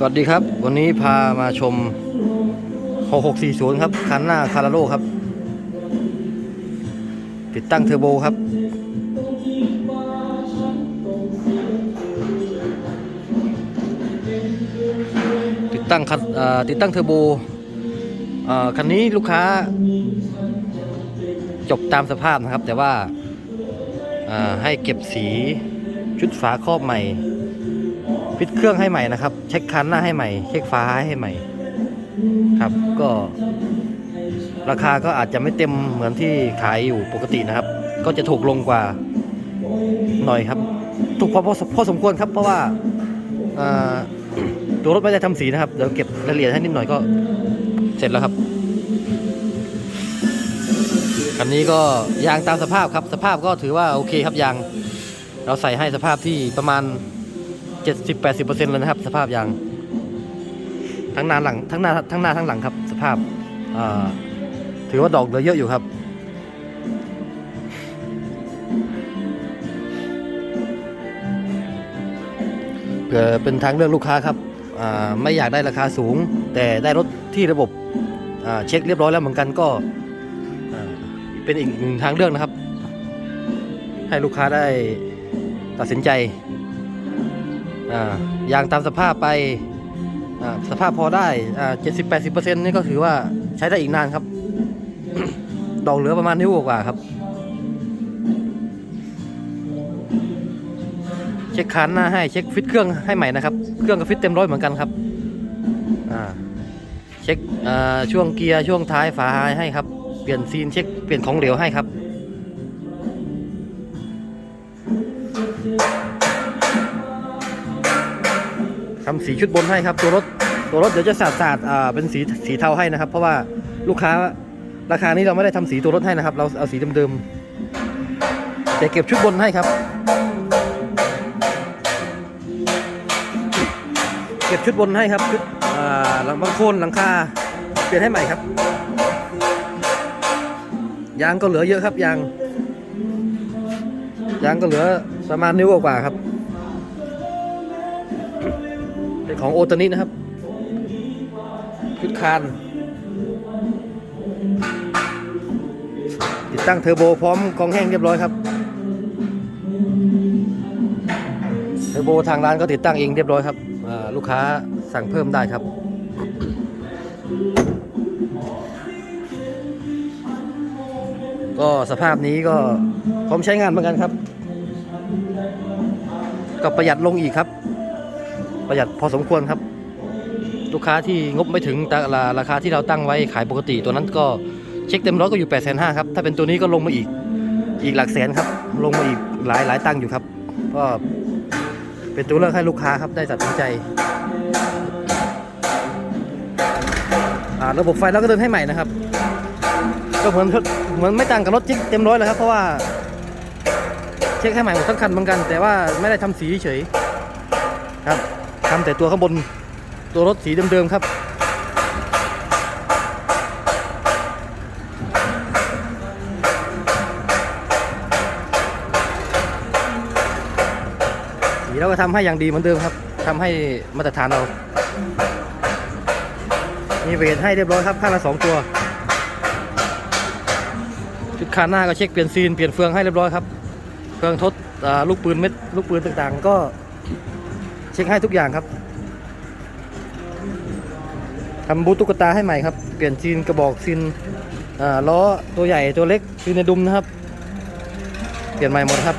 สวัสดีครับ วันนี้พามาชม 6640 ครับ คันหน้าคาราโลครับ ติดตั้งเทอร์โบครับ ติดตั้งคันติดตั้งเทอร์โบคันนี้ลูกค้า จบตามสภาพนะครับ แต่ว่าให้เก็บสีชุดฝาครอบใหม่ ฟิตเครื่องให้ใหม่นะครับ เช็คคันหน้าให้ใหม่ เช็คฟ้าให้ใหม่ ครับก็ ราคาก็อาจจะไม่เต็มเหมือนที่ขายอยู่ปกตินะครับ ก็จะถูกลงกว่าหน่อยครับถูกพอพอพอสมควรครับ เพราะว่าอ่าตัวรถไม่ได้ทำสีนะครับเดี๋ยวเก็บรายละเอียดให้นิดหน่อยก็เสร็จแล้วครับคันนี้ก็ยางตามสภาพครับ สภาพก็ถือว่าโอเคครับยาง เราใส่ให้สภาพที่ประมาณ 70-80%เลยนะครับ สภาพยาง ทั้งหน้าหลังทั้งหน้าทั้งหน้าทั้งหลังครับ สภาพาถือว่าดอกเหลือเยอะอยู่ครับ เผื่อเป็นทางเลือกลูกค้าครับไม่อยากได้ราคาสูง แต่ได้รถที่ระบบเช็คเรียบร้อยแล้วเหมือนกันก็เป็นอีกหนึ่งทางเลือกนะครับ ให้ลูกค้าได้ตัดสินใจ อ่ายางตามสภาพไปอ่าสภาพพอได้เจ็ดสิบแปดสิบเปอร์เซ็นต์นี่ก็ถือว่าใช้ได้อีกนานครับ ดอกเหลือประมาณนิ้วกว่าครับ เช็คคันหน้าให้เช็คฟิตเครื่องให้ใหม่นะครับ เครื่องก็ฟิตเต็มร้อยเหมือนกันครับอ่าเช็คช่วงเกียร์ช่วงท้ายฝาให้ครับ เปลี่ยนซีนเช็คเปลี่ยนของเหลวให้ครับ สีชุดบนให้ครับ ตัวรถตัวรถเดี๋ยวจะสาดสาดอ่าเป็นสีสีเทาให้นะครับ เพราะว่าลูกค้าราคานี้เราไม่ได้ทำสีตัวรถให้นะครับ เราเอาสีเดิมๆแต่เก็บชุดบนให้ครับ เก็บชุดบนให้ครับชุดอ่าหลังบางโคนหลังคาเปลี่ยนให้ใหม่ครับยางก็เหลือเยอะครับยางยางก็เหลือประมาณนิ้วกว่าครับ เป็นของโอตานินะครับชุดคาน ติดตั้งเทอร์โบพร้อมกองแห้งเรียบร้อยครับ เทอร์โบทางร้านก็ติดตั้งเองเรียบร้อยครับลูกค้าสั่งเพิ่มได้ครับก็สภาพนี้ก็พร้อมใช้งานเหมือนกันครับ ก็ประหยัดลงอีกครับ ประหยัดพอสมควรครับ ลูกค้าที่งบไม่ถึงแต่ราคาที่เราตั้งไว้ขายปกติ ตัวนั้นก็เช็คเต็มร้อยก็อยู่8ปดแสนห้าครับ ถ้าเป็นตัวนี้ก็ลงมาอีกอีกหลักแสนครับ ลงมาอีกหลายหลายตังค์อยู่ครับ ก็เป็นตัวเลือกให้ลูกค้าครับได้ตัดสินใจระบบไฟเราก็เดินให้ใหม่นะครับ ก็เหมือนเหมือนไม่ต่างกับรถจิ๊กเต็มร้อยเลยครับเพราะว่า เช็คให้ใหม่หมดทั้งคันเหมือนกัน แต่ว่าไม่ได้ทำสีเฉยครับ ทำแต่ตัวข้างบนตัวรถสีเดิมๆครับ สีเราก็ทำให้อย่างดีเหมือนเดิมครับทำให้มาตรฐานเรา มีเวทให้เรียบร้อยครับข้างละสองตัวชุดคานหน้าก็เช็คเปลี่ยนซีนเปลี่ยนเฟืองให้เรียบร้อยครับเครื่องทดลูกปืนเม็ดลูกปืนต่างๆ ก็ ช็คให้ทุกอย่างครับทำบูทตุ๊กตาให้ใหม่ครับ เปลี่ยนซีนกระบอกซีนล้อตัวใหญ่ตัวเล็กซีนในดุมนะครับ เปลี่ยนใหม่หมดครับ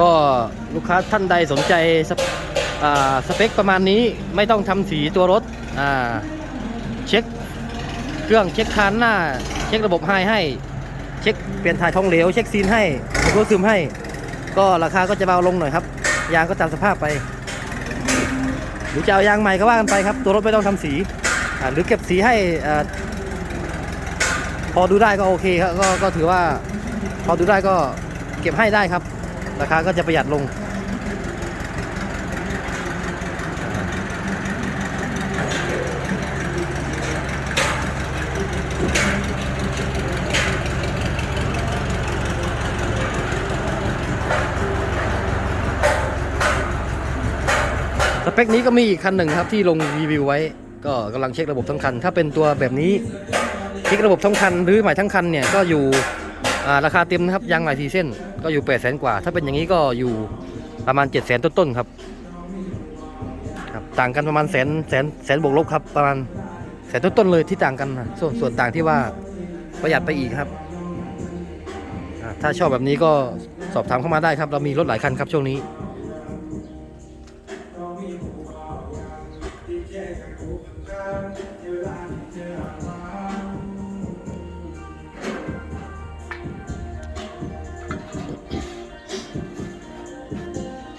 ก็ลูกค้าท่านใดสนใจสเปอ่าสเปคประมาณนี้ไม่ต้องทำสีตัวรถเช็คเครื่องเช็คคานหน้า เช็คระบบไฮให้ เช็คเปลี่ยนถ่ายทองเหลวเช็คซีนให้รู้ซึมให้ ก็ราคาก็จะเบาลงหน่อยครับ ยางก็ตามสภาพไป หรือจะเอายางใหม่ก็ว่ากันไปครับ ตัวรถไม่ต้องทำสี หรือเก็บสีให้พอดูได้ก็โอเคครับก็ก็ถือว่าพอดูได้ก็เก็บให้ได้ครับ ราคาก็จะประหยัดลง เปคนี้ก็มีอีกคันหนึ่งครับที่ลงรีวิวไว้ ก็กำลังเช็คระบบทั้งคัน ถ้าเป็นตัวแบบนี้เช็คระบบทั้งคันหรือใหม่ทั้งคันเนี่ยก็อยู่ราคาเต็มนะครับยางใหม่ทีเส้นก็อยู่8 0 0 0 0กว่า ถ้าเป็นอย่างนี้ก็อยู่ประมาณ7 0 0 0 0ต้นๆครับครับต่างกันประมาณแสนแสนแสนบวกลบครับประมาณแสนต้นๆเลยที่ต่างกันนะส่วนส่วนต่างที่ว่าประหยัดไปอีกครับถ้าชอบแบบนี้ก็สอบถามเข้ามาได้ครับ เรามีรถหลายคันครับช่วงนี้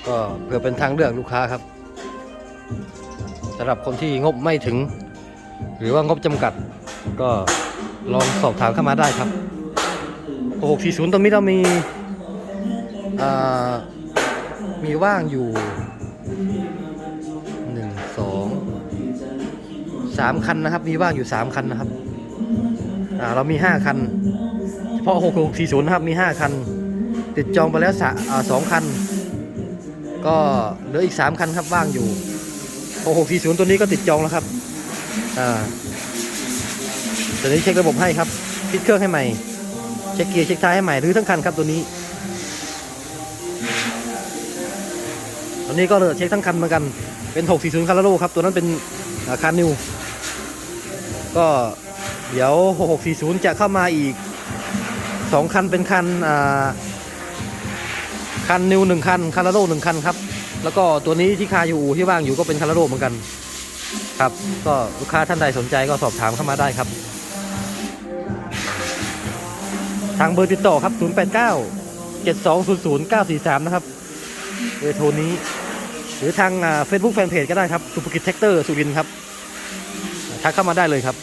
ก็เพื่อเป็นทางเลือกลูกค้าครับสำหรับคนที่งบไม่ถึง หรือว่างบจำกัด ก็ลองสอบถามเข้ามาได้ครับ640ตรงนี้เรามีมีว่างอยู่ 1 2 3 คันนะครับ มีว่างอยู่ 3 คันนะครับอ่าเรามี 5 คัน เฉพาะ 6640 นะครับ มี 5 คัน ติดจองไปแล้วสองคัน ก็เหลืออีก 3 คันครับว่างอยู่6640 ตัวนี้ก็ติดจองแล้วครับอ่าตัวนี้เช็คระบบให้ครับปิดเครื่องให้ใหม่เช็คเกียร์เช็คท้ายให้ใหม่หรือทั้งคันครับตัวนี้ตัวนี้ก็เช็คทั้งคันเหมือนกันเป็น640คาร์โลครับตัวนั้นเป็นคาร์นิวก็เดี๋ยว 6640 จะเข้ามาอีก 2 คันเป็นคันอ่า คันนิวหนึ่งคันคาราโร่หนึ่งคันครับ แล้วก็ตัวนี้ที่คาอยู่ที่ว่างอยู่ก็เป็นคาราโร่เหมือนกัน ครับ ก็ลูกค้าท่านใดสนใจก็สอบถามเข้ามาได้ครับ ทางเบอร์ติดต่อครับ 089 7200 943 นะครับเบอร์โทรนี้ หรือทางเฟซบุ๊กแฟนเพจก็ได้ครับ สุภกิจแท็กเตอร์สุรินครับ ทักเข้ามาได้เลยครับ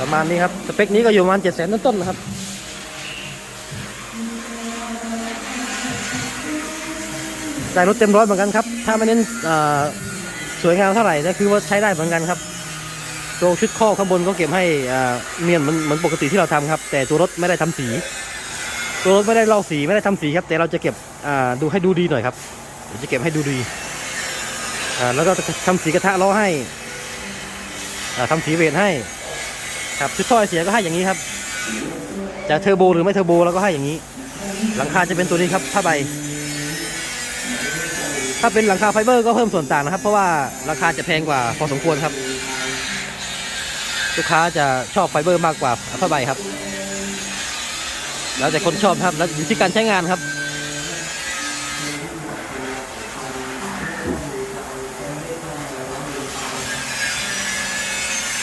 ประมาณนี้ครับ สเปคนี้ก็อยู่ประมาณเจ็ดแสนต้นๆนะครับได้รถเต็มร้อยเหมือนกันครับ ถ้าไม่เน้นสวยงามเท่าไหร่แต่คือว่าใช้ได้เหมือนกันครับ ตัวชุดข้อข้างบนก็เก็บให้เนียนเหมือนเหมือนปกติที่เราทำครับ แต่ตัวรถไม่ได้ทำสี ตัวรถไม่ได้ลอกสีไม่ได้ทำสีครับ แต่เราจะเก็บดูให้ดูดีหน่อยครับจะเก็บให้ดูดีแล้วก็ทำสีกระทะล้อให้อ่าทำสีเวทให้ ครับชุดท่อไอเสียก็ให้อย่างนี้ครับจะเทอร์โบหรือไม่เทอร์โบแล้วก็ให้อย่างนี้ หลังคาจะเป็นตัวนี้ครับผ้าใบ ถ้าเป็นหลังคาไฟเบอร์ก็เพิ่มส่วนต่างนะครับ เพราะว่าราคาจะแพงกว่าพอสมควรครับ ลูกค้าจะชอบไฟเบอร์มากกว่าผ้าใบครับ แล้วแต่คนชอบครับแล้วอยู่ที่การใช้งานครับ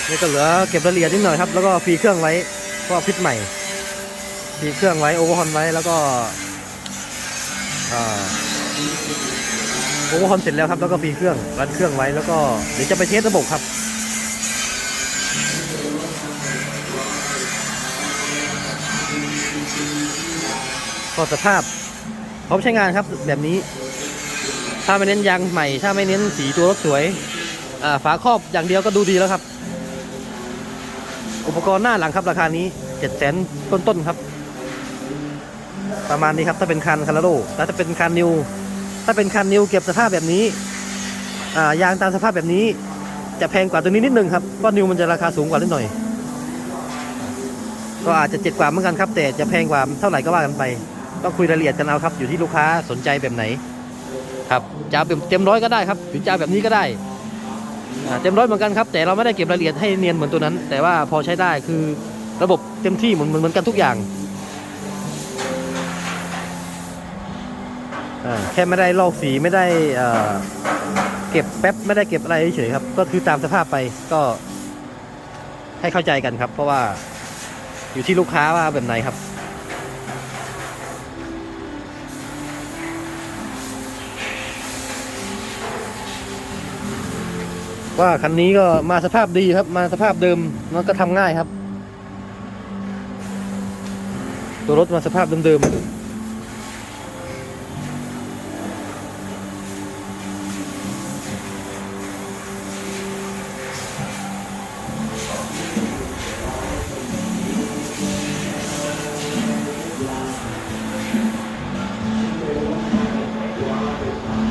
นี่ก็เหลือเก็บรายละเอียดนิดหน่อยครับ แล้วก็ฟีเครื่องไว้เพราะว่าฟิตใหม่ฟีเครื่องไว้โอเวอร์ฮอนไว้แล้วก็โอเวอร์ฮอนเสร็จแล้วครับ แล้วก็ฟีเครื่องรันเครื่องไว้แล้วก็เดี๋ยวจะไปเทสระบบครับก็สภาพพร้อมใช้งานครับแบบนี้ ถ้าไม่เน้นยางใหม่ ถ้าไม่เน้นสีตัวรถสวยฝาครอบอย่างเดียวก็ดูดีแล้วครับ ปกรณ์หน้าหลังครับราคานี้เจ็ดแสนต้นๆครับ ประมาณนี้ครับถ้าเป็นคันคาราโร่แล้วถ้าเป็นคันนิว ถ้าเป็นคันนิวเก็บสภาพแบบนี้อ่ายางตามสภาพแบบนี้ จะแพงกว่าตัวนี้นิดนึงครับเพราะนิวมันจะราคาสูงกว่านิดหน่อย ก็อาจจะเจ็ดกว่าเหมือนกันครับ แต่จะแพงกว่าเท่าไหร่ก็ว่ากันไปต้องคุยรายละเอียดกันเอาครับ อยู่ที่ลูกค้าสนใจแบบไหน ครับจะเอาแบบเต็มร้อยก็ได้ครับหรือจะแบบนี้ก็ได้ เต็มร้อยเหมือนกันครับ แต่เราไม่ได้เก็บรายละเอียดให้เนียนเหมือนตัวนั้น แต่ว่าพอใช้ได้คือระบบเต็มที่เหมือนเหมือนกันทุกอย่างแค่ไม่ได้ลอกสีไม่ได้เก็บแป๊บไม่ได้เก็บอะไรเฉยครับ ก็คือตามสภาพไปก็ให้เข้าใจกันครับ เพราะว่าอยู่ที่ลูกค้าว่าแบบไหนครับ ว่าคันนี้ก็มาสภาพดีครับ มาสภาพเดิมมันก็ทำง่ายครับ ตัวรถมาสภาพเดิมๆ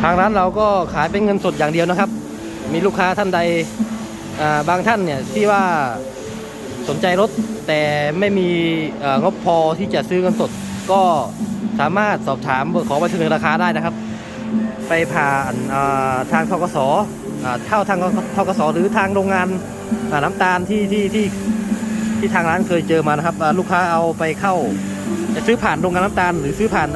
ทางร้านเราก็ขายเป็นเงินสดอย่างเดียวนะครับ มีลูกค้าท่านใดบางท่านเนี่ยที่ว่าสนใจรถแต่ไม่มีงบพอที่จะซื้อเงินสด ก็สามารถสอบถามขอไปเสนอราคาได้นะครับ ไปผ่านทางทกสอ่าเข้าทางทกสหรือทางโรงงานน้ำตาลที่ที่ที่ที่ทางร้านเคยเจอมานะครับ ลูกค้าเอาไปเข้า จะซื้อผ่านโรงงานน้ำตาล หรือซื้อผ่าน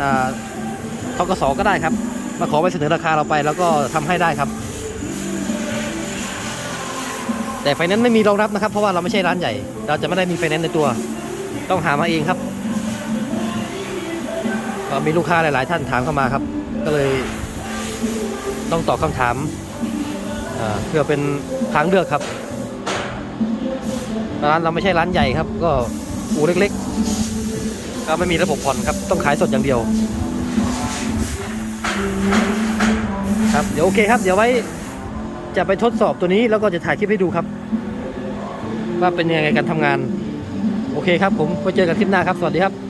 ทกสก็ได้ครับ มาขอไปเสนอราคาเราไป แล้วก็ทำให้ได้ครับ แต่ไฟแนนซ์ไม่มีรองรับนะครับ เพราะว่าเราไม่ใช่ร้านใหญ่ เราจะไม่ได้มีไฟแนนซ์ในตัว ต้องหามาเองครับก็มีลูกค้าหลาย ๆ ท่านถามเข้ามาครับ ก็เลยต้องตอบคำถามเพื่อเป็นทางเลือกครับ ร้านเราไม่ใช่ร้านใหญ่ครับ ก็อู่เล็ก ๆ ก็ไม่มีระบบผ่อนครับ ต้องขายสดอย่างเดียว ครับ เดี๋ยวโอเคครับ เดี๋ยวไว้ จะไปทดสอบตัวนี้แล้วก็จะถ่ายคลิปให้ดูครับ ว่าเป็นยังไงการทำงาน โอเคครับผมไว้เจอกันคลิปหน้าครับ สวัสดีครับ